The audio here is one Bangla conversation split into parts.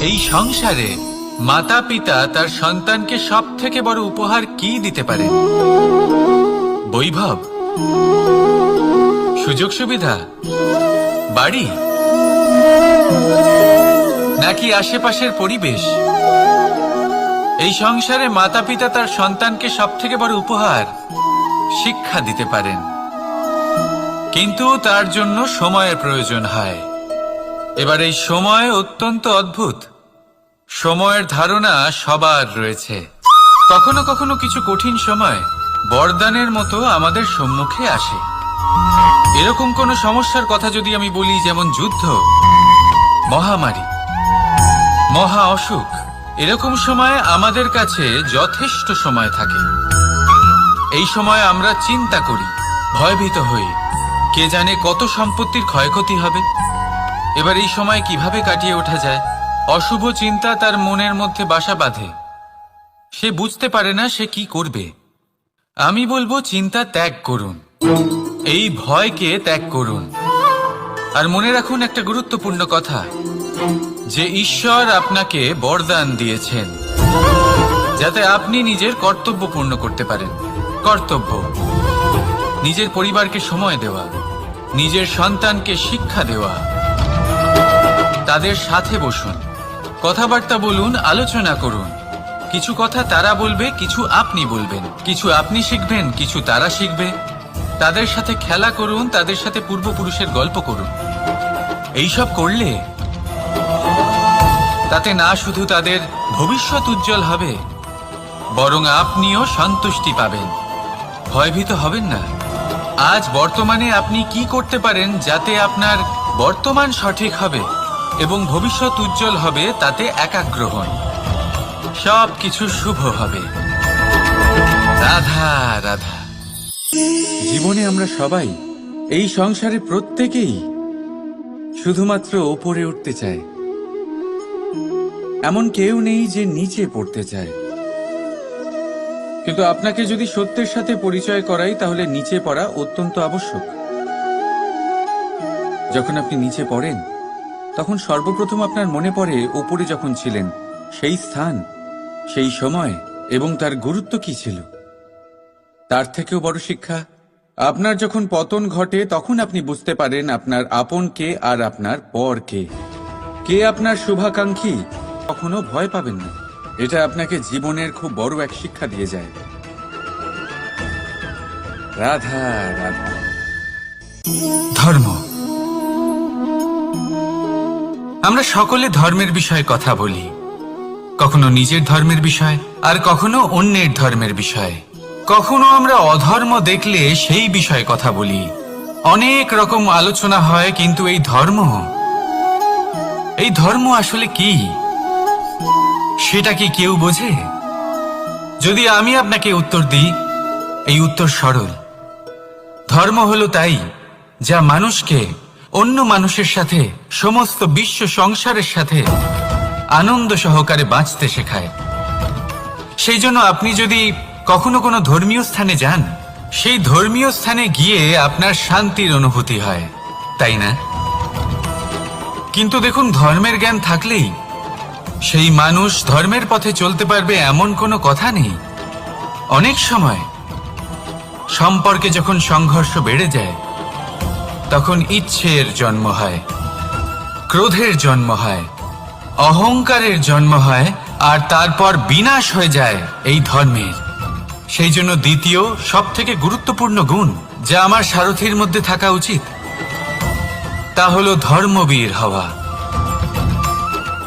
এই সংসারে মাতা পিতা তার সন্তানকে সব থেকে বড় উপহার কি দিতে পারে? বৈভব, সুযোগ সুবিধা, বাড়ি, নাকি আশেপাশের পরিবেশ? এই সংসারে মাতা পিতা তার সন্তানকে সব থেকে বড় উপহার শিক্ষা দিতে পারেন। কিন্তু তার জন্য সময়ের প্রয়োজন হয়। এবার এই সময় অত্যন্ত অদ্ভুত। সময়ের ধারণা সবার রয়েছে। কখনো কখনো কিছু কঠিন সময় বরদানের মতো আমাদের সম্মুখে আসে। এরকম কোনো সমস্যার কথা যদি আমি বলি, যেমন যুদ্ধ, মহামারী, মহা অসুখ, এরকম সময় আমাদের কাছে যথেষ্ট সময় থাকে। এই সময় আমরা চিন্তা করি, ভয়ভীত হই। কে জানে কত সম্পত্তির ক্ষয়ক্ষতি হবে। এবার এই সময় কীভাবে কাটিয়ে ওঠা যায়? অশুভ চিন্তা তার মনের মধ্যে বাসা বাঁধে। সে বুঝতে পারে না সে কি করবে। আমি বলব, চিন্তা ত্যাগ করুন। এই ভয়কে ত্যাগ করুন। আর মনে রাখুন একটা গুরুত্বপূর্ণ কথা, যে ঈশ্বর আপনাকে বরদান দিয়েছেন, যাতে আপনি নিজের কর্তব্য পূর্ণ করতে পারেন। কর্তব্য। নিজের পরিবারকে সময় দেওয়া, নিজের সন্তানকে শিক্ষা দেওয়া। তাদের সাথে বসুন, কথাবার্তা বলুন, আলোচনা করুন। কিছু কথা তারা বলবে, কিছু আপনি বলবেন। কিছু আপনি শিখবেন, কিছু তারা শিখবে। তাদের সাথে খেলা করুন, তাদের সাথে পূর্বপুরুষের গল্প করুন। এইসব করলে তাতে না শুধু তাদের ভবিষ্যৎ উজ্জ্বল হবে, বরং আপনিও সন্তুষ্টি পাবেন। ভয়ভীত হবেন না। আজ বর্তমানে আপনি কি করতে পারেন যাতে আপনার বর্তমান সঠিক হবে এবং ভবিষ্যৎ উজ্জ্বল হবে তাতে একাগ্র হন। সব কিছু শুভ হবে। রাধা রাধা। জীবনে আমরা সবাই এই সংসারে প্রত্যেকেই শুধুমাত্র ওপরে উঠতে চায়। এমন কেউ নেই যে নিচে পড়তে চায়। কিন্তু আপনাকে যদি সত্যের সাথে পরিচয় করাই, তাহলে নিচে পড়া অত্যন্ত আবশ্যক। যখন আপনি নিচে পড়েন, তখন সর্বপ্রথম আপনার মনে পড়ে ওপরে যখন ছিলেন, সেই স্থান, সেই সময় এবং তার গুরুত্ব কি ছিল? তার থেকেও বড় শিক্ষা, আপনার যখন পতন ঘটে, তখন আপনি বুঝতে পারেন আপনার আপন কে আর আপনার পর কে। কে আপনার শুভাকাঙ্ক্ষী, কখনো ভয় পাবেন না। এটা আপনাকে জীবনের খুব বড় এক শিক্ষা দিয়ে যায়। রাধা রাধা। ধর্ম। আমরা সকলে ধর্মের বিষয়ে কথা বলি। কখনো নিজের ধর্মের বিষয়, আর কখনো অন্যের ধর্মের বিষয়। কখনো আমরা অধর্ম দেখলে সেই বিষয়ে কথা বলি। অনেক রকম আলোচনা হয়, কিন্তু এই ধর্ম? এই ধর্ম আসলে কি? সেটা কি কেউ বোঝে? যদি আমি আপনাকে উত্তর দিই, এই উত্তর সরল। ধর্ম হলো তাই, যা মানুষকে অন্য মানুষের সাথে, সমস্ত বিশ্ব সংসারের সাথে আনন্দ সহকারে বাঁচতে শেখায়। সেই জন্য আপনি যদি কখনো কোনো ধর্মীয় স্থানে যান, সেই ধর্মীয় স্থানে গিয়ে আপনার শান্তির অনুভূতি হয়, তাই না? কিন্তু দেখুন, ধর্মের জ্ঞান থাকলেই সেই মানুষ ধর্মের পথে চলতে পারবে এমন কোনো কথা নেই। অনেক সময় সম্পর্কে যখন সংঘর্ষ বেড়ে যায়, তখন ইচ্ছের জন্ম হয়, ক্রোধের জন্ম হয়, অহংকারের জন্ম হয়, আর তারপর বিনাশ হয়ে যায় এই ধর্মের সেই জন্য দ্বিতীয় সব থেকে গুরুত্বপূর্ণ গুণ যা আমার সারথীর মধ্যে থাকা উচিত, তা হলো ধর্মবীর হওয়া।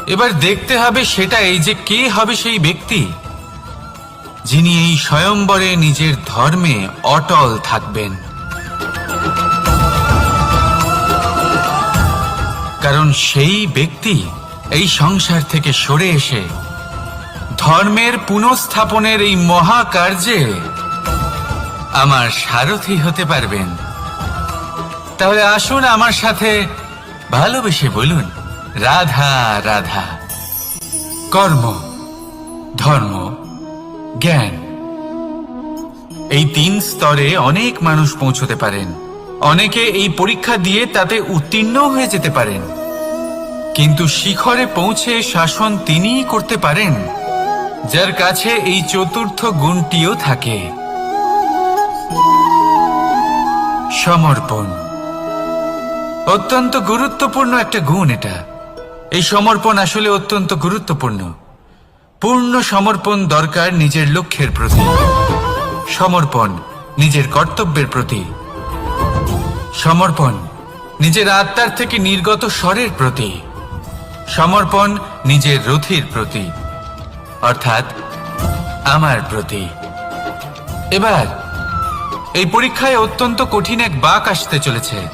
এবার দেখতে হবে সেটাই যে কে হবে সেই ব্যক্তি, যিনি এই স্বয়ম্বরে নিজের ধর্মে অটল থাকবেন। কারণ সেই ব্যক্তি এই সংসার থেকে সরে এসে ধর্মের পুনঃস্থাপনের এই মহাকার্যে আমার সারথি হতে পারবেন। তাহলে আসুন আমার সাথে ভালোবেসে বলুন। রাধা রাধা। কর্ম, ধর্ম, জ্ঞান। এই তিন স্তরে অনেক মানুষ পৌঁছতে পারেন। অনেকে এই পরীক্ষা দিয়ে তাতে উত্তীর্ণ হয়ে যেতে পারেন। কিন্তু শিখরে পৌঁছে শাসন তিনিই করতে পারেন, যার কাছে এই চতুর্থ গুণটিও থাকে। সমর্পণ। অত্যন্ত গুরুত্বপূর্ণ একটা গুণ এটা। এই সমর্পণ আসলে অত্যন্ত গুরুত্বপূর্ণ। পূর্ণ সমর্পণ দরকার নিজের লক্ষ্যের প্রতি। সমর্পণ নিজের কর্তব্যের প্রতি। সমর্পণ নিজের আত্মার থেকে নির্গত স্বরের প্রতি। সমর্পণ নিজের রথির প্রতি। অর্থাৎ আমার প্রতি। এবার, এই পরীক্ষায় অত্যন্ত কঠিন এক বাক আসতে চলেছে।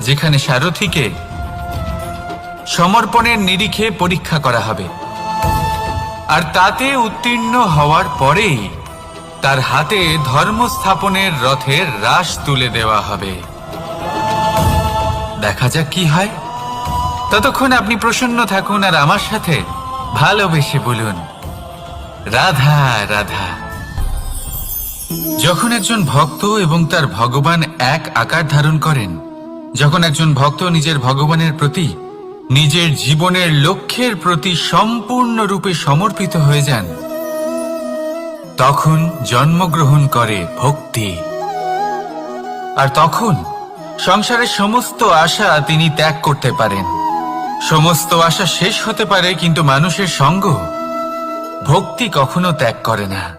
যেখানে সারথীকে সমর্পণের নিরিখে পরীক্ষা করা হবে। আর তাতে উত্তীর্ণ হওয়ার পরেই তার হাতে ধর্ম স্থাপনের রথের রাশ তুলে দেওয়া হবে। দেখা যাক কি হয়। ততক্ষণ আপনি প্রসন্ন থাকুন আর আমার সাথে ভালোবেসে বলুন, রাধা রাধা। যখন একজন ভক্ত এবং তার ভগবান এক আকার ধারণ করেন, যখন একজন ভক্ত নিজের ভগবানের প্রতি নিজের জীবনের লক্ষ্যের প্রতি সম্পূর্ণরূপে সমর্পিত হয়ে যান। তখন জন্মগ্রহণ করে ভক্তি। আর তখন সংসারের সমস্ত আশা তিনি ত্যাগ করতে পারেন। সমস্ত আশা শেষ হতে পারে কিন্তু মানুষের সঙ্গ ভক্তি কখনো ত্যাগ করে না।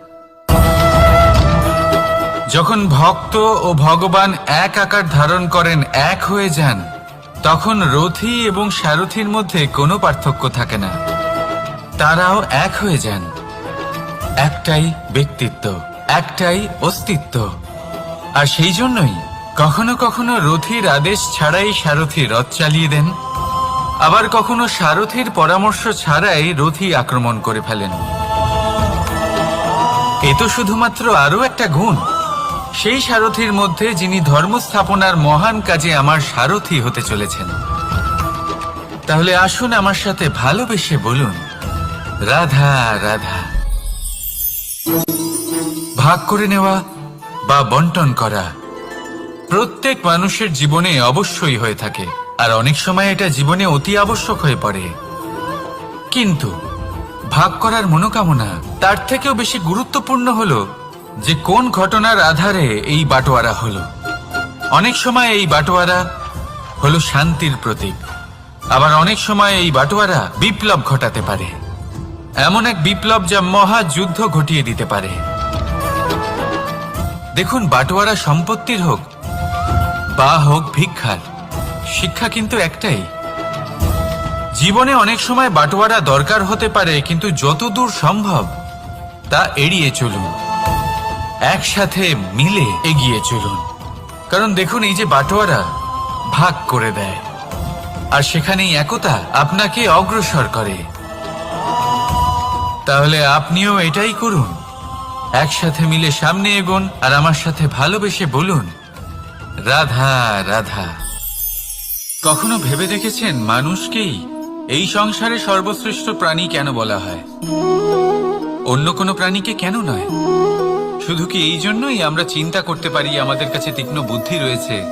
যখন ভক্ত ও ভগবান এক আকার ধারণ করেন, এক হয়ে যান তখন রথি এবং সারথির মধ্যে কোনো পার্থক্য থাকে না। তারাও এক হয়ে যান। একটাই ব্যক্তিত্ব, একটাই অস্তিত্ব। আর সেই জন্যই কখনো কখনো রথির আদেশ ছাড়াই সারথি রথ চালিয়ে দেন। আবার কখনো সারথির পরামর্শ ছাড়াই রথি আক্রমণ করে ফেলেন। এ তো শুধুমাত্র আরও একটা গুণ। সেই সারথির মধ্যে যিনি ধর্ম স্থাপনার মহান কাজে আমার সারথি হতে চলেছেন। তাহলে আসুন আমার সাথে ভালোবেসে বলুন, রাধা রাধা। ভাগ করে নেওয়া বা বন্টন করা প্রত্যেক মানুষের জীবনে অবশ্যই হয়ে থাকে, আর অনেক সময় এটা জীবনে অতি আবশ্যক হয়ে পড়ে। কিন্তু ভাগ করার মনোকামনা তার থেকেও বেশি গুরুত্বপূর্ণ হলো যে কোন ঘটনার আধারে এই বাটোয়ারা হলো। অনেক সময় এই বাটোয়ারা হলো শান্তির প্রতীক। আবার অনেক সময় এই বাটোয়ারা বিপ্লব ঘটাতে পারে। এমন এক বিপ্লব যা মহা যুদ্ধ ঘটিয়ে দিতে পারে। দেখুন, বাটোয়ারা সম্পত্তির হোক বা হোক ভিক্ষার, শিক্ষা কিন্তু একটাই। জীবনে অনেক সময় বাটোয়ারা দরকার হতে পারে, কিন্তু যতদূর সম্ভব তা এড়িয়ে চলুন। একসাথে মিলে এগিয়ে চলুন। কারণ দেখুন এই যে বাটোয়ারা ভাগ করে দেয়। আর সেখানেই একতা আপনাকে অগ্রসর করে। তাহলে আপনিও এটাই করুন। একসাথে মিলে সামনে এগোন আর আমার সাথে ভালোবেসে বলুন, রাধা রাধা। কখনো ভেবে দেখেছেন মানুষকেই এই সংসারে সর্বশ্রেষ্ঠ প্রাণী কেন বলা হয়? অন্য কোনো প্রাণীকে কেন নয়? শুধু কি এই জন্যই আমরা চিন্তা করতে পারি, আমাদের কাছে তীক্ষ্ণ বুদ্ধি রয়েছে?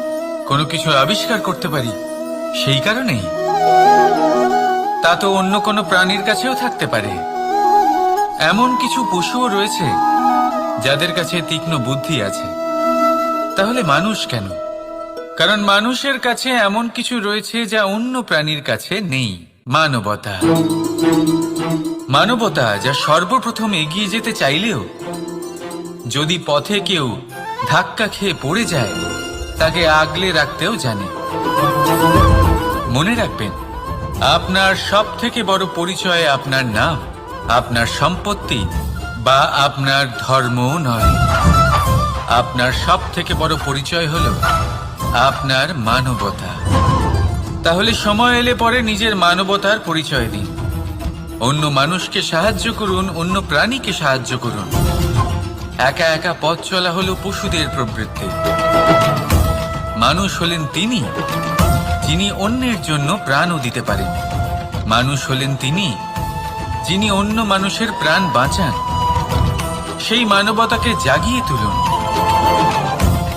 কোনো কিছু আবিষ্কার করতে পারি? সেই কারণেই। তা তো অন্য কোনো প্রাণীর কাছেও থাকতে পারে। এমন কিছু পশুও রয়েছে, যাদের কাছে তীক্ষ্ণ বুদ্ধি আছে। তাহলে মানুষ কেন? কারণ মানুষের কাছে এমন কিছু রয়েছে যা অন্য প্রাণীর কাছে নেই। মানবতা। মানবতা, যা সর্বপ্রথম এগিয়ে যেতে চাইলেও যদি পথে কেউ ধাক্কা খেয়ে পড়ে যায়, তাকে আগলে রাখতেও জানে। মনে রাখবেন, আপনার সব থেকে বড় পরিচয় আপনার নাম, আপনার সম্পত্তি বা আপনার ধর্ম নয়। আপনার সব থেকে বড় পরিচয় হল আপনার মানবতা। তাহলে সময় এলে পরে নিজের মানবতার পরিচয় দিন। অন্য মানুষকে সাহায্য করুন, অন্য প্রাণীকে সাহায্য করুন। একা একা পথ চলা হলো পশুদের প্রবৃত্তি। মানুষ হলেন তিনি, যিনি অন্যের জন্য প্রাণও দিতে পারেন। মানুষ হলেন তিনি, যিনি অন্য মানুষের প্রাণ বাঁচান। সেই মানবতাকে জাগিয়ে তুলুন।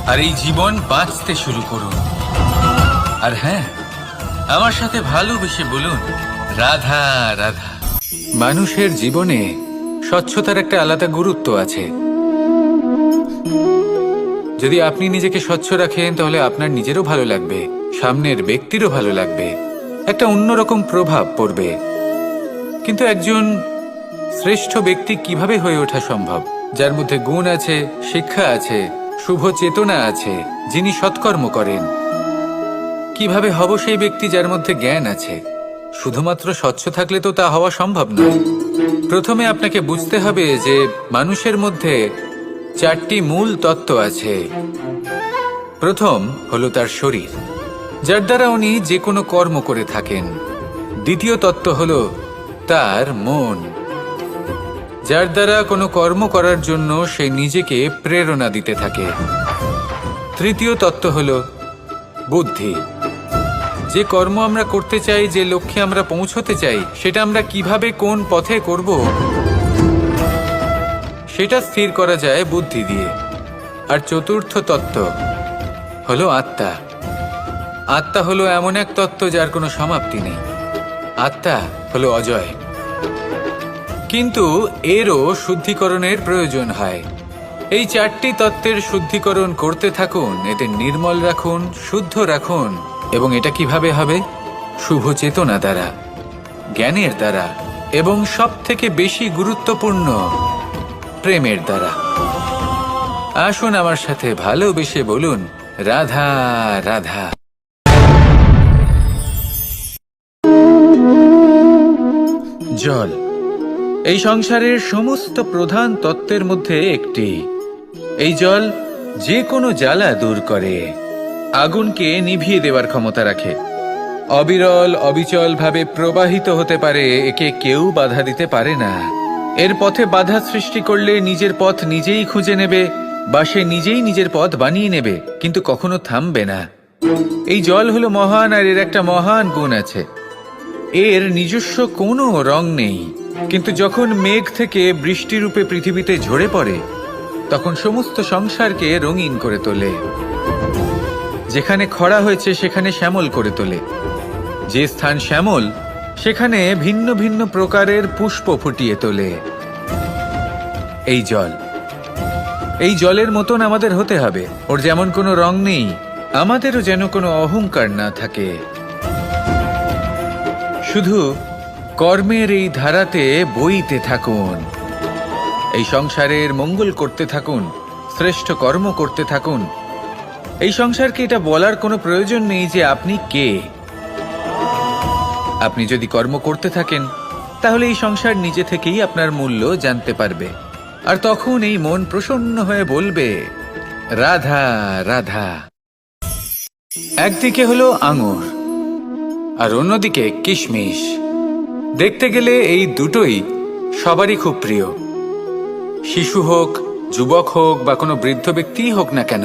আর এই জীবন বাঁচতে শুরু করুন। আর হ্যাঁ আমার সাথে ভালোবেসে বলুন, রাধা রাধা। মানুষের জীবনে স্বচ্ছতার একটা আলাদা গুরুত্ব আছে। যদি আপনি নিজেকে স্বচ্ছ রাখেন, তাহলে আপনার নিজেরও ভালো লাগবে, সামনের ব্যক্তিরও ভালো লাগবে। একটা অন্যরকম প্রভাব পড়বে। কিন্তু একজন শ্রেষ্ঠ ব্যক্তি কীভাবে হয়ে ওঠা সম্ভব? যার মধ্যে গুণ আছে, শিক্ষা আছে, শুভ চেতনা আছে, যিনি সৎকর্ম করেন। কীভাবে হব সেই ব্যক্তি যার মধ্যে জ্ঞান আছে? শুধুমাত্র স্বচ্ছ থাকলে তো তা হওয়া সম্ভব নয় প্রথমে আপনাকে বুঝতে হবে যে মানুষের মধ্যে চারটি মূল তত্ত্ব আছে। প্রথম হলো তার শরীর, যার দ্বারা উনি যে কোনো কর্ম করে থাকেন। দ্বিতীয় তত্ত্ব হলো তার মন, যার দ্বারা কোনো কর্ম করার জন্য সে নিজেকে প্রেরণা দিতে থাকে। তৃতীয় তত্ত্ব হল বুদ্ধি, যে কর্ম আমরা করতে চাই, যে লক্ষ্যে আমরা পৌঁছতে চাই, সেটা আমরা কীভাবে কোন পথে করব সেটা স্থির করা যায় বুদ্ধি দিয়ে। আর চতুর্থ তত্ত্ব হলো আত্মা। আত্মা হলো এমন এক তত্ত্ব যার কোনো সমাপ্তি নেই। আত্মা হলো অজয়। কিন্তু এরও শুদ্ধিকরণের প্রয়োজন হয়। এই চারটি তত্ত্বের শুদ্ধিকরণ করতে থাকুন, এতে নির্মল রাখুন, শুদ্ধ রাখুন, এবং এটা কীভাবে হবে? শুভ চেতনা দ্বারা, জ্ঞানের দ্বারা, এবং সব থেকে বেশি গুরুত্বপূর্ণ প্রেমের দ্বারা। আসুন আমার সাথে ভালোবেসে বলুন, রাধা রাধা। জল, এই সংসারের সমস্ত প্রধান তত্ত্বের মধ্যে একটি। এই জল যে কোনো জ্বালা দূর করে, আগুনকে নিভিয়ে দেওয়ার ক্ষমতা রাখে। অবিরল অবিচল ভাবে প্রবাহিত হতে পারে, একে কেউ বাধা দিতে পারে না। এর পথে বাধা সৃষ্টি করলে নিজের পথ নিজেই খুঁজে নেবে বা সে নিজেই নিজের পথ বানিয়ে নেবে, কিন্তু কখনো থামবে না। এই জল হলো মহান আর এর একটা মহান গুণ আছে। এর নিজস্ব কোনো রং নেই, কিন্তু যখন মেঘ থেকে বৃষ্টিরূপে পৃথিবীতে ঝরে পড়ে, তখন সমস্ত সংসারকে রঙিন করে তোলে। যেখানে খরা হয়েছে, সেখানে শ্যামল করে তোলে। যে স্থান শ্যামল সেখানে ভিন্ন ভিন্ন প্রকারের পুষ্প ফুটিয়ে তোলে। এই জল। এই জলের মতন আমাদের হতে হবে। ওর যেমন কোনো রং নেই, আমাদেরও যেন কোনো অহংকার না থাকে। শুধু কর্মের এই ধারাতে বইতে থাকুন। এই সংসারের মঙ্গল করতে থাকুন, শ্রেষ্ঠ কর্ম করতে থাকুন। এই সংসারকে এটা বলার কোনো প্রয়োজন নেই যে আপনি কে। আপনি যদি কর্ম করতে থাকেন, তাহলে এই সংসার নিজে থেকেই আপনার মূল্য জানতে পারবে। আর তখন এই মন প্রসন্ন হয়ে বলবে, রাধা রাধা। একদিকে হলো আঙুর, আর অন্যদিকে কিশমিশ। দেখতে গেলে এই দুটোই সবারই খুব প্রিয়। শিশু হোক, যুবক হোক, বা কোনো বৃদ্ধ ব্যক্তিই হোক না কেন,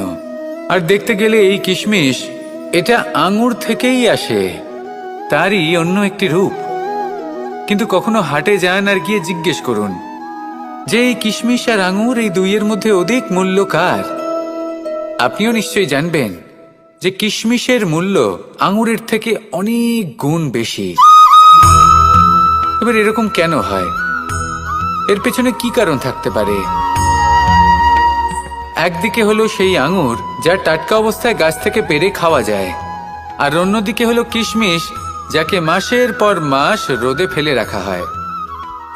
আর দেখতে গেলে এই কিশমিশ, এটা আঙুর থেকেই আসে। তারই অন্য একটি রূপ। কিন্তু কখনো হাটে যান আর গিয়ে জিজ্ঞেস করুন, যে এই কিশমিশ আর আঙুর এই দুইয়ের মধ্যে অধিক মূল্য কার? আপনিও নিশ্চয়ই জানবেন যে কিশমিশের মূল্য আঙুরের থেকে অনেক গুণ বেশি। এবার এরকম কেন হয়? এর পেছনে কি কারণ থাকতে পারে? একদিকে হলো সেই আঙুর যা টাটকা অবস্থায় গাছ থেকে পেরে খাওয়া যায়, আর অন্যদিকে হলো কিশমিশ যাকে মাসের পর মাস রোদে ফেলে রাখা হয়।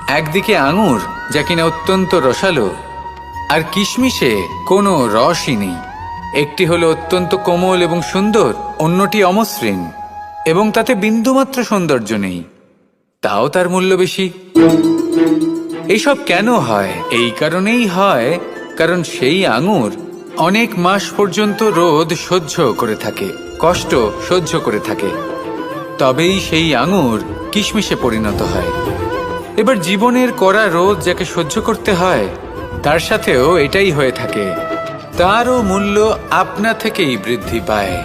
একদিকে আঙুর যা কিনা অত্যন্ত রসালো, আর কিশমিশে কোনো রসই নেই। একটি হলো অত্যন্ত কোমল এবং সুন্দর, অন্যটি অমসৃণ, এবং তাতে বিন্দুমাত্র সৌন্দর্য নেই। তাও তার মূল্য বেশি। এইসব কেন হয়? এই কারণেই হয়, কারণ সেই আঙুর অনেক মাস পর্যন্ত রোদ সহ্য করে থাকে, কষ্ট সহ্য করে থাকে। তবেই সেই আঙুর কিশমিশে পরিণত হয়। এবার জীবনের কড়া রোদ যাকে সহ্য করতে হয়, তার সাথেও এটাই হয়ে থাকে। তারও মূল্য আপনা থেকেই বৃদ্ধি পায়।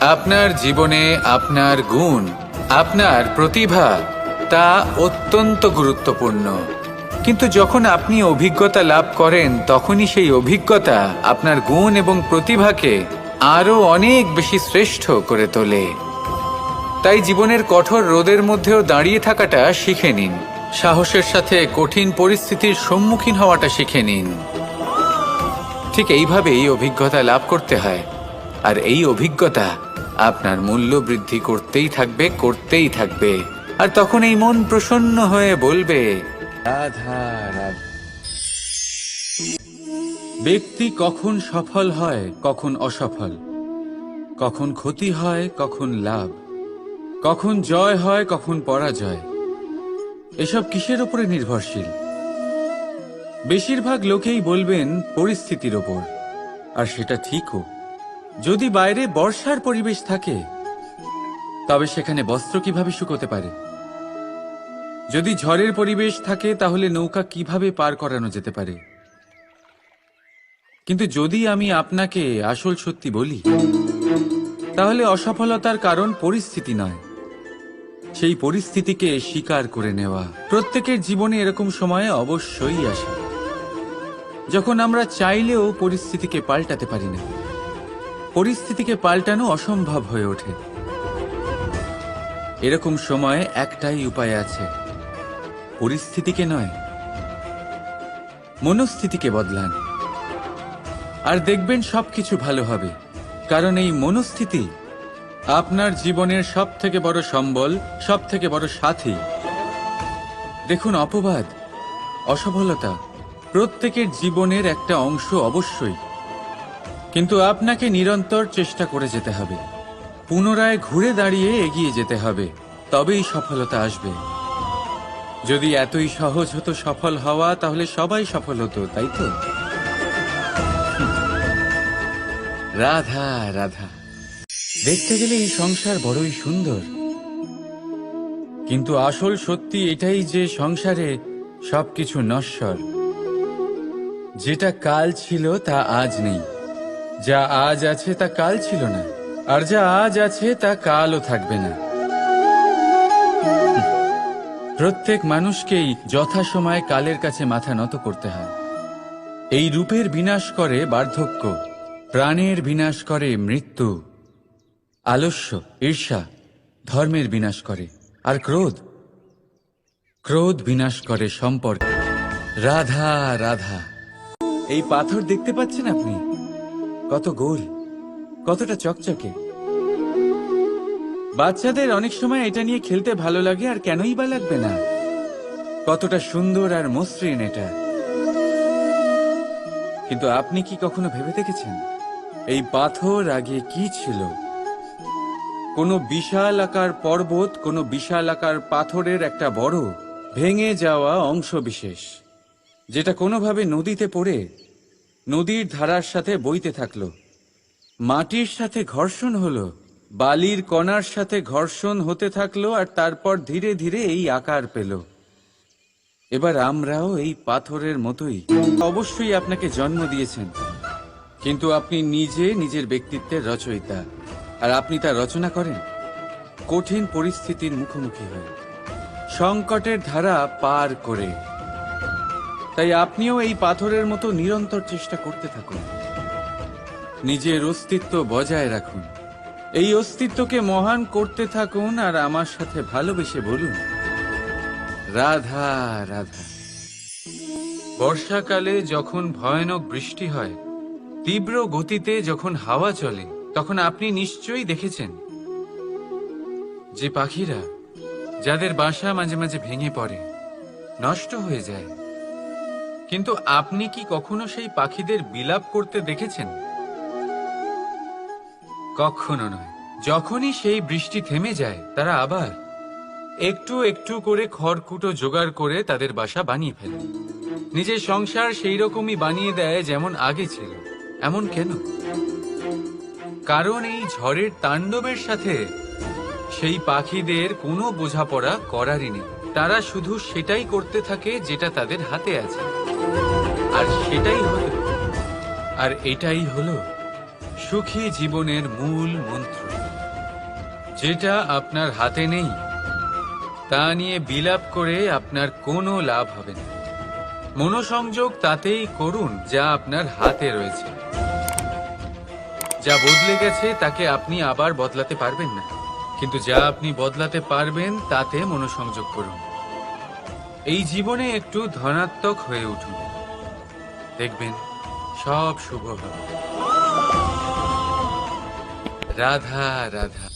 আপনার জীবনে আপনার গুণ, আপনার প্রতিভা, তা অত্যন্ত গুরুত্বপূর্ণ। কিন্তু যখন আপনি অভিজ্ঞতা লাভ করেন, তখনই সেই অভিজ্ঞতা আপনার গুণ এবং প্রতিভাকে আরও অনেক বেশি শ্রেষ্ঠ করে তোলে। তাই জীবনের কঠোর রোদের মধ্যেও দাঁড়িয়ে থাকাটা শিখে নিন। সাহসের সাথে কঠিন পরিস্থিতির সম্মুখীন হওয়াটা শিখে নিন। ঠিক এইভাবেই অভিজ্ঞতা লাভ করতে হয়। আর এই অভিজ্ঞতা আপনার মূল্য বৃদ্ধি করতেই থাকবে করতেই থাকবে। আর তখন এই মন প্রসন্ন হয়ে বলবে ব্যক্তি কখন সফল হয়, কখন অসফল। কখন ক্ষতি হয়, কখন লাভ। কখন জয় হয়, কখন পরাজয়। এসব কিসের উপরে নির্ভরশীল? বেশিরভাগ লোকেই বলবেন পরিস্থিতির ওপর, আর সেটা ঠিকও। যদি বাইরে বর্ষার পরিবেশ থাকে, তবে সেখানে বস্ত্র কীভাবে শুকোতে পারে? যদি ঝড়ের পরিবেশ থাকে, তাহলে নৌকা কীভাবে পার করানো যেতে পারে? কিন্তু যদি আমি আপনাকে আসল সত্যি বলি, তাহলে অসফলতার কারণ পরিস্থিতি নয়। সেই পরিস্থিতিকে স্বীকার করে নেওয়া। প্রত্যেকের জীবনে এরকম সময়ে অবশ্যই আসে। যখন আমরা চাইলেও পরিস্থিতিকে পাল্টাতে পারি না, পরিস্থিতিকে পাল্টানো অসম্ভব হয়ে ওঠে। এরকম সময়ে একটাই উপায় আছে, পরিস্থিতিকে নয়, মনস্থিতিকে বদলান। আর দেখবেন সবকিছু ভালো হবে, কারণ এই মনস্থিতি আপনার জীবনের সব থেকে বড় সম্বল সব থেকে বড় সাথী। দেখুন, অপবাদ, অসফলতা প্রত্যেকের জীবনের একটা অংশ অবশ্যই। কিন্তু আপনাকে নিরন্তর চেষ্টা করে যেতে হবে। পুনরায় ঘুরে দাঁড়িয়ে এগিয়ে যেতে হবে। তবেই সফলতা আসবে। যদি এতই সহজ হতো সফল হওয়া, তাহলে সবাই সফল হতো, তাই তো? রাধা রাধা। দেখতে গেলে এই সংসার বড়ই সুন্দর। কিন্তু আসল সত্যি এটাই যে সংসারে সবকিছু নশ্বর। যেটা কাল ছিল, তা আজ নেই। যা আজ আছে, তা কাল ছিল না। আর যা আজ আছে, তা কালও থাকবে না। প্রত্যেক মানুষকেই যথাসময়ে কালের কাছে মাথা নত করতে হয়। এই রূপের বিনাশ করে বার্ধক্য, প্রাণের বিনাশ করে মৃত্যু। আলস্য, ঈর্ষা, ধর্মের বিনাশ করে। আর ক্রোধ? ক্রোধ বিনাশ করে সম্পর্ক। রাধা রাধা। এই পাথর দেখতে পাচ্ছেন আপনি? কত গোল, কতটা চকচকে। বাচ্চাদের অনেক সময় এটা নিয়ে খেলতে ভালো লাগে আর কেনই বা লাগবে না। কতটা সুন্দর আর মসৃণ এটা। কিন্তু আপনি কি কখনো ভেবে দেখেছেন? এই পাথর আগে কি ছিল? কোনো বিশাল আকার পর্বত, কোনো বিশাল আকার পাথরের একটা বড়, ভেঙে যাওয়া অংশ বিশেষ, যেটা কোনোভাবে নদীতে পড়ে, নদীর ধারার সাথে বইতে থাকল। মাটির সাথে ঘর্ষণ হলো, বালির কণার সাথে ঘর্ষণ হতে থাকল, আর তারপর ধীরে ধীরে এই আকার পেল। এবার আমরাও এই পাথরের মতোই। অবশ্যই আপনাকে জন্ম দিয়েছেন, কিন্তু আপনি নিজে নিজের ব্যক্তিত্বের রচয়িতা। আর আপনি তা রচনা করেন? কঠিন পরিস্থিতির মুখোমুখি হয়ে। সংকটের ধারা পার করে। তাই আপনিও এই পাথরের মতো নিরন্তর চেষ্টা করতে থাকুন। নিজের অস্তিত্ব বজায় রাখুন। এই অস্তিত্বকে মহান করতে থাকুন আর আমার সাথে ভালোবেসে বলুন, রাধা রাধা। বর্ষাকালে যখন ভয়ানক বৃষ্টি হয়, তীব্র গতিতে যখন হাওয়া চলে তখন আপনি নিশ্চয়ই দেখেছেন যে পাখিরা যাদের বাসা মাঝে মাঝে ভেঙে পড়ে, নষ্ট হয়ে যায়। কিন্তু আপনি কি কখনো সেই পাখিদের বিলাপ করতে দেখেছেন? কখনো নয়। যখনই সেই বৃষ্টি থেমে যায়, তারা আবার একটু একটু করে খড়কুটো জোগাড় করে তাদের বাসা বানিয়ে ফেলে। নিজের সংসার সেই রকমই বানিয়ে দেয় যেমন আগে ছিল। এমন কেন? কারণ এই ঝড়ের তাণ্ডবের সাথে সেই পাখিদের কোনো বোঝাপড়া করারই নেই। তারা শুধু সেটাই করতে থাকে যেটা তাদের হাতে আছে। আর সেটাই হলো, আর এটাই হলো সুখী জীবনের মূল মন্ত্র। যেটা আপনার হাতে নেই, তা নিয়ে বিলাপ করে আপনার কোনো লাভ হবে না। মনোসংযোগ তাতেই করুন যা আপনার হাতে রয়েছে। যা বদলে গেছে, তাকে আপনি আবার বদলাতে পারবেন না। কিন্তু যা আপনি বদলাতে পারবেন, তাতে মনোসংযোগ করুন। এই জীবনে একটু ধনাত্মক হয়ে উঠুন। দেখবেন, সব শুভ হবে। রাধা রাধা।